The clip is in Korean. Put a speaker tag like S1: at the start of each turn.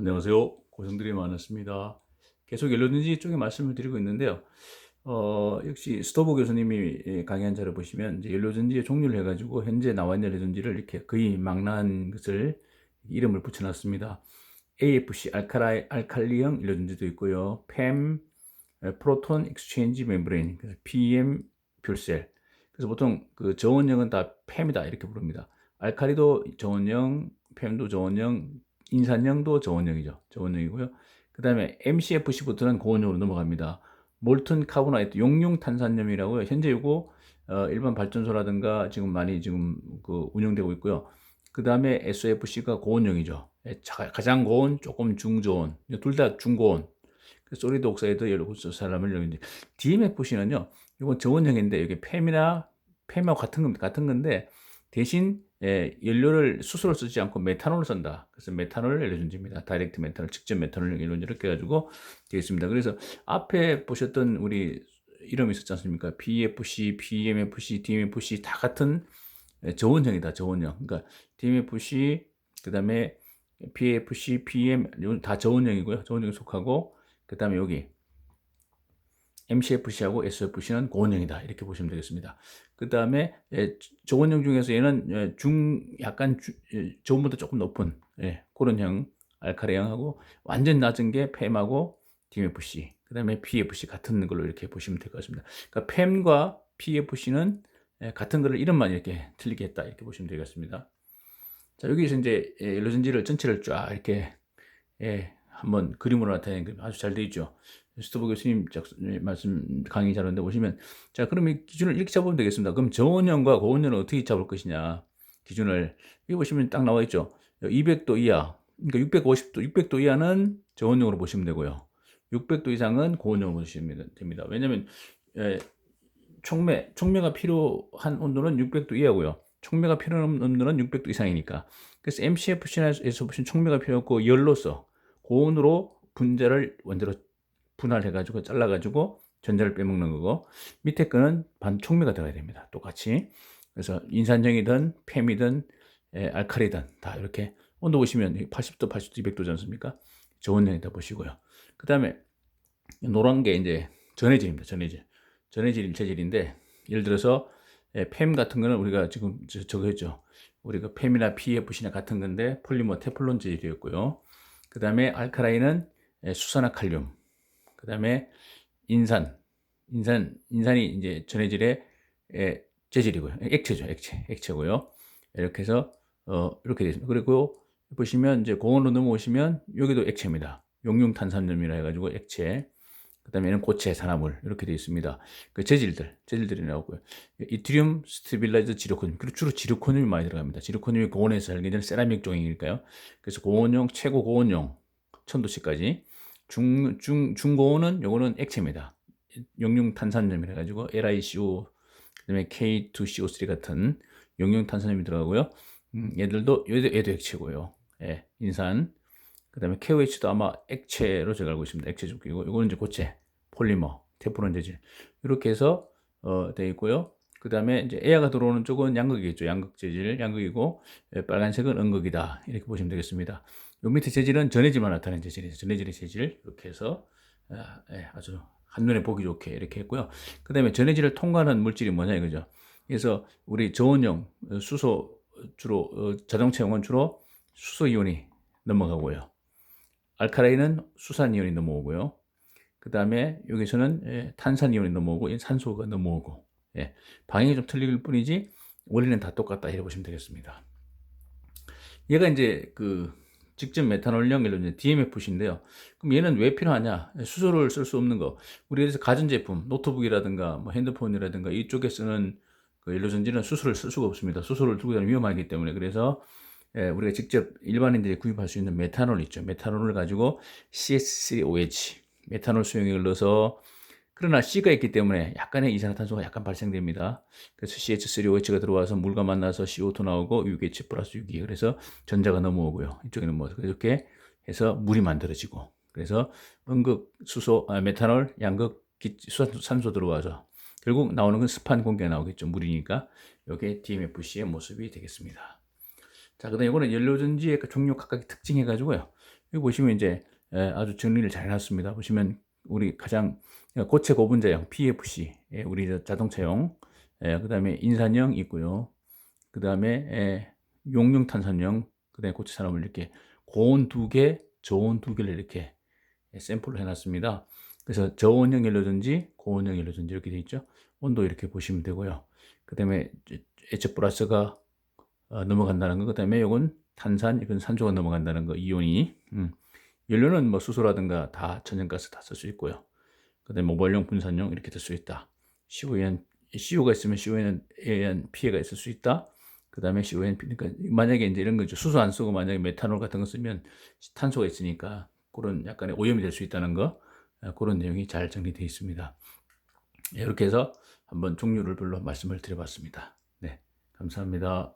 S1: 안녕하세요. 고생들이 많았습니다. 계속 연료전지 쪽에 말씀을 드리고 있는데요. 어, 역시 스토브 교수님이 예, 강의한 자를 보시면 이제 연료전지의 종류를 해가지고 현재 나와 있는 연료전지를 이렇게 거의 망라한 것을 이름을 붙여놨습니다. AFC 알카라이 알칼리형 연료전지도 있고요. PEM 프로톤 익스체인지 멤브레인 PM 퓨셀 그래서 보통 그 저온형은 다 PEM이다 이렇게 부릅니다. 알칼리도 저온형, PEM도 저온형, 인산형도 저온형이죠. 저온형이고요. 그 다음에 MCFC부터는 고온형으로 넘어갑니다. 몰튼 카보나이트 용융 탄산염이라고요. 현재 이거 어, 일반 발전소라든가 지금 많이 지금 그 운영되고 있고요. 그 다음에 SOFC가 고온형이죠. 예, 자- 가장 고온, 조금 중저온, 둘 다 중고온. 그 소리드 옥사이드 열고서 사람을 여기 DMFC는요. 이건 저온형인데 여기 팸이나 팸하고 같은. 같은 건데 대신 예, 연료를 수소를 쓰지 않고 메탄올을 쓴다. 그래서 메탄올 연료전지입니다. 다이렉트 메탄올, 직접 메탄올 연료전지 이렇게 해가지고 되어 있습니다. 그래서 앞에 보셨던 우리 이름이 있었지 않습니까? BFC, PMFC, DMFC 다 같은 예, 저온형이다. 저온형. 그러니까 DMFC 그 다음에 PFC, PM 다 저온형이고요. 저온형에 속하고 그 다음에 여기 MCFC하고 SFC는 고온형이다. 이렇게 보시면 되겠습니다. 그 다음에 저온형 중에서 얘는 예, 중 약간 주- 예, 저온보다 조금 높은 예, 그런 형 알카리형하고 완전 낮은 게 팸하고 DMFC 그 다음에 PFC 같은 걸로 이렇게 보시면 될 것 같습니다. 그러니까 팸과 PFC는 예, 같은 거를 이름만 이렇게 틀리게 했다 이렇게 보시면 되겠습니다. 자 여기서 이제 예, 연료전지를 전체를 쫙 이렇게 예, 한번 그림으로 나타내는 게 아주 잘 되어 있죠. 스토브 교수님 작- 말씀 강의 자료인데 보시면 자 그러면 기준을 이렇게 잡으면 되겠습니다. 그럼 저온형과 고온형을 어떻게 잡을 것이냐 기준을 여기 보시면 딱 나와 있죠. 200도 이하 그러니까 650도 600도 이하는 저온형으로 보시면 되고요. 600도 이상은 고온형으로 보시면 됩니다. 왜냐하면 예, 촉매 촉매가 필요한 온도는 600도 이하고요. 촉매가 필요한 온도는 600도 이상이니까. 그래서 MCFC에서 보시면 촉매가 필요 없고 열로서 고온으로 분자를 원자로 분할해가지고 잘라가지고 전자를 빼먹는 거고 밑에 거는 반 촉매가 들어가야 됩니다. 똑같이. 그래서 인산형이든 팸이든 에, 알칼리든 다 이렇게 온도 보시면 80도, 80도, 200도지 않습니까? 저온형이다 보시고요. 그 다음에 노란 게 이제 전해질입니다. 전해질. 전해질 체질인데 예를 들어서 에, 팸 같은 거는 우리가 지금 저, 저거 했죠. 우리가 팸이나 PFC나 같은 건데 폴리머 테플론 재질이었고요. 그 다음에 알카라인은 에, 수산화 칼륨. 그 다음에 인산, 인산, 인산이 이제 전해질의 에, 재질이고요. 액체죠, 액체, 액체고요. 이렇게 해서 어, 이렇게 되어 있습니다. 그리고 보시면 이제 공원으로 넘어오시면 여기도 액체입니다. 용융탄산염이라 해가지고 액체. 그 다음에 얘는 고체 산화물 이렇게 되어 있습니다. 그 재질들, 재질들이 나오고요. 이트리움 스테빌라이저 지르코늄. 그리고 주로 지르코늄이 많이 들어갑니다. 지르코늄이 고온에서 살게 세라믹 종이니까요. 그래서 고온용, 최고 고온용, 1000도씨까지. 중, 중, 중고온은 요거는 액체입니다. 용융 탄산염이라 가지고 LiCO, 그다음에 K2CO3 같은 용융 탄산염이 들어가고요. 음, 얘들도 얘도, 얘도 액체고요. 예, 인산. 그다음에 KOH도 아마 액체로 제가 알고 있습니다. 액체 조끼고 요거는 이제 고체, 폴리머, 테프론 재질. 이렇게 해서 어, 되어 있고요. 그 다음에 이제 에어가 들어오는 쪽은 양극이겠죠. 양극 재질, 양극이고 예, 빨간색은 음극이다. 이렇게 보시면 되겠습니다. 요 밑에 재질은 전해질만 나타내는 재질이죠. 전해질의 재질 이렇게 해서 아, 예, 아주 한눈에 보기 좋게 이렇게 했고요. 그 다음에 전해질을 통과하는 물질이 뭐냐 이거죠. 그래서 우리 저온형 어, 수소 주로 어, 자동차용은 주로 수소 이온이 넘어가고요. 알카라인은 수산 이온이 넘어오고요. 그 다음에 여기서는 예, 탄산 이온이 넘어오고 이 산소가 넘어오고 예, 방향이 좀 틀릴 뿐이지 원리는 다 똑같다 이렇게 보시면 되겠습니다. 얘가 이제 그 직접 메탄올형 연료제 DMFC인데요. 그럼 얘는 왜 필요하냐? 수소를 쓸 수 없는 거. 우리 그래서 가전제품, 노트북이라든가 뭐 핸드폰이라든가 이쪽에 쓰는 그 연료전지는 수소를 쓸 수가 없습니다. 수소를 들고 다니면 위험하기 때문에 그래서 예, 우리가 직접 일반인들이 구입할 수 있는 메탄올 있죠. 메탄올을 가지고 CS3OH 메탄올 수용액을 넣어서 그러나 C가 있기 때문에 약간의 이산화탄소가 약간 발생됩니다. 그래서 CH3OH가 들어와서 물과 만나서 CO2 나오고 유기체 플러스 유기 그래서 전자가 넘어오고요. 이쪽에는 뭐 이렇게 해서 물이 만들어지고 그래서 음극 수소 아, 메탄올 양극 기, 수산, 산소 들어와서 결국 나오는 건 습한 공기가 나오겠죠. 물이니까 이게 DMFC의 모습이 되겠습니다. 자, 그 다음 에 이거는 연료전지의 그 종류 각각의 특징 해가지고요. 여기 보시면 이제 예, 아주 정리를 잘 해놨습니다. 보시면 우리 가장 고체 고분자형 PFC 예, 우리 저 자동차용 예, 그다음에 인산형 있고요. 그 다음에 예, 용융 탄산형 그 다음에 고체 산업을 이렇게 고온 두 개, 저온 두 개를 이렇게 예, 샘플을 해놨습니다. 그래서 저온형 연료전지, 고온형 연료전지 이렇게 돼 있죠. 온도 이렇게 보시면 되고요. 그 다음에 H 플러스가 어, 넘어간다는 거, 그 다음에 이건 탄산, 이건 산소가 넘어간다는 거, 이온이. 음. 연료는 뭐 수소라든가 다 천연가스 다 쓸 수 있고요. 그다음에 모발용, 분산용 이렇게 될 수 있다. 의한 CO가 있으면 CO에는 에 의한 피해가 있을 수 있다. 그다음에 CON 그러니까 만약에 이제 이런 거죠. 수소 안 쓰고 만약에 메탄올 같은 거 쓰면 탄소가 있으니까 그런 약간의 오염이 될 수 있다는 거 아, 그런 내용이 잘 정리되어 있습니다. 예, 이렇게 해서 한번 종류를 별로 말씀을 드려봤습니다. 네, 감사합니다.